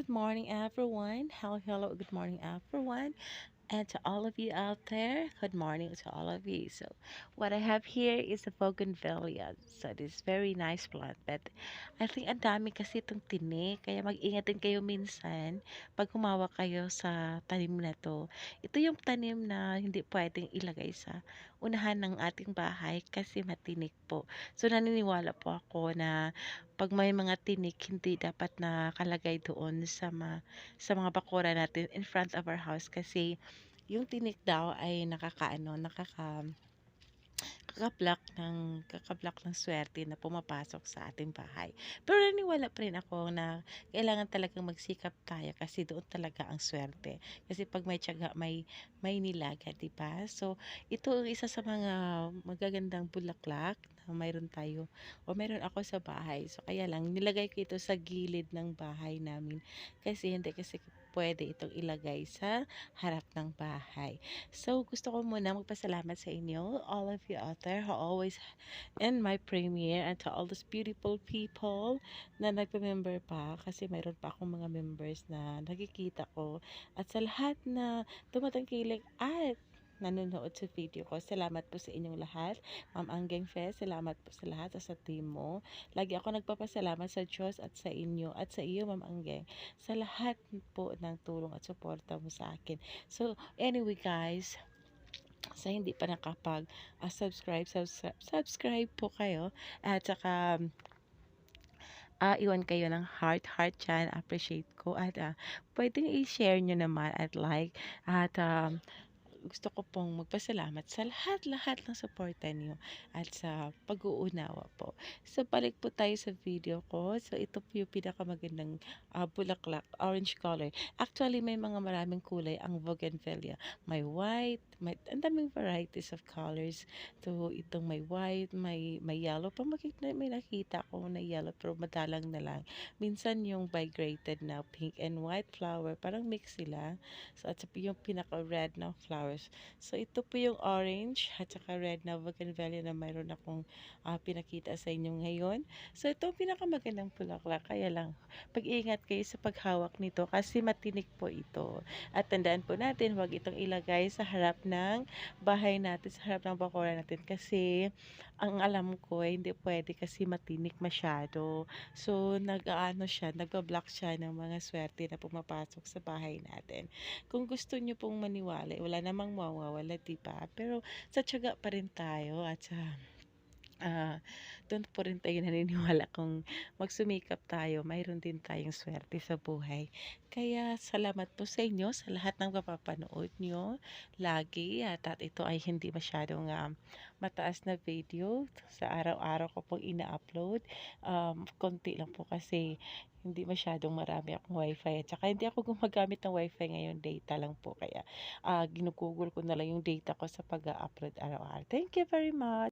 Good morning, everyone. Hello, hello, good morning, everyone. And to all of you out there, good morning to all of you. So, what I have here is a bougainvillea. So, this very nice plant. But I think ang dami kasi itong tinik. Kaya mag-ingat din kayo minsan pag humawak kayo sa tanim na to. Ito yung tanim na hindi pwedeng ilagay sa unahan ng ating bahay kasi matinik po. So, naniniwala po ako na pag may mga tinik, hindi dapat nakalagay doon sa, ma, sa mga bakura natin in front of our house kasi yung tinik daw ay nakakaano, nakaka kaka-block ng kaka-block ng swerte na pumapasok sa ating bahay. Pero naniniwala pa rin ako na kailangan talagang magsikap tayo kasi doon talaga ang swerte. Kasi pag may tiyaga, may may nilaga, 'di ba? So, ito ang isa sa mga magagandang bulaklak na mayroon tayo o meron ako sa bahay. So, kaya lang nilagay ko ito sa gilid ng bahay namin kasi hindi kasi pwede itong ilagay sa harap ng bahay. So, gusto ko muna magpasalamat sa inyo, all of you out there who always in my premiere and to all those beautiful people na nagpa-member pa kasi mayroon pa akong mga members na nakikita ko at sa lahat na tumatangkilik at nanonood sa video ko. Salamat po sa inyong lahat. Ma'am Anggeng Fest, salamat po sa lahat at sa team mo. Lagi ako nagpapasalamat sa Diyos at sa inyo at sa iyo, Ma'am Anggeng, sa lahat po ng tulong at suporta mo sa akin. So, anyway guys, sa hindi pa nakapag uh, subscribe, subscribe, subscribe po kayo at saka uh, iwan kayo ng heart, heart dyan. Appreciate ko. At uh, pwedeng i-share nyo naman at like. At um, gusto ko pong magpasalamat sa lahat-lahat ng suporta niyo at sa pag-uunawa po. So, balik po tayo sa video ko. So, ito po yung pinakamagandang uh, bulaklak, orange color. Actually, may mga maraming kulay ang bougainvillea. May white, may, ang daming varieties of colors. So, itong may white, may, may yellow. Pag makikita, may nakita ko na yellow, pero madalang na lang. Minsan yung migrated na pink and white flower, parang mix sila. So, at yung pinaka-red na flower flowers. So, ito po yung orange at saka red na bougainvillea na mayroon akong uh, pinakita sa inyo ngayon. So, ito ang pinakamagandang bulaklak. Kaya lang, pag-iingat kayo sa paghawak nito kasi matinik po ito. At tandaan po natin, huwag itong ilagay sa harap ng bahay natin, sa harap ng bakura natin kasi ang alam ko eh, hindi pwede kasi matinik masyado. So, nag-ano siya, nagba-block siya ng mga swerte na pumapasok sa bahay natin. Kung gusto nyo pong maniwala, wala namang namang mawawala, di ba? Pero sa tiyaga pa rin tayo at sa uh, doon po rin tayo naniniwala kung magsumikap tayo, mayroon din tayong swerte sa buhay. Kaya salamat po sa inyo, sa lahat ng mapapanood nyo lagi. At, at ito ay hindi masyadong uh, mataas na video. Sa araw-araw ko pong ina-upload. Um, konti lang po kasi hindi masyadong marami akong wifi. At saka hindi ako gumagamit ng wifi ngayon data lang po. Kaya uh, ginugugol ko na lang yung data ko sa pag-upload araw-araw. Thank you very much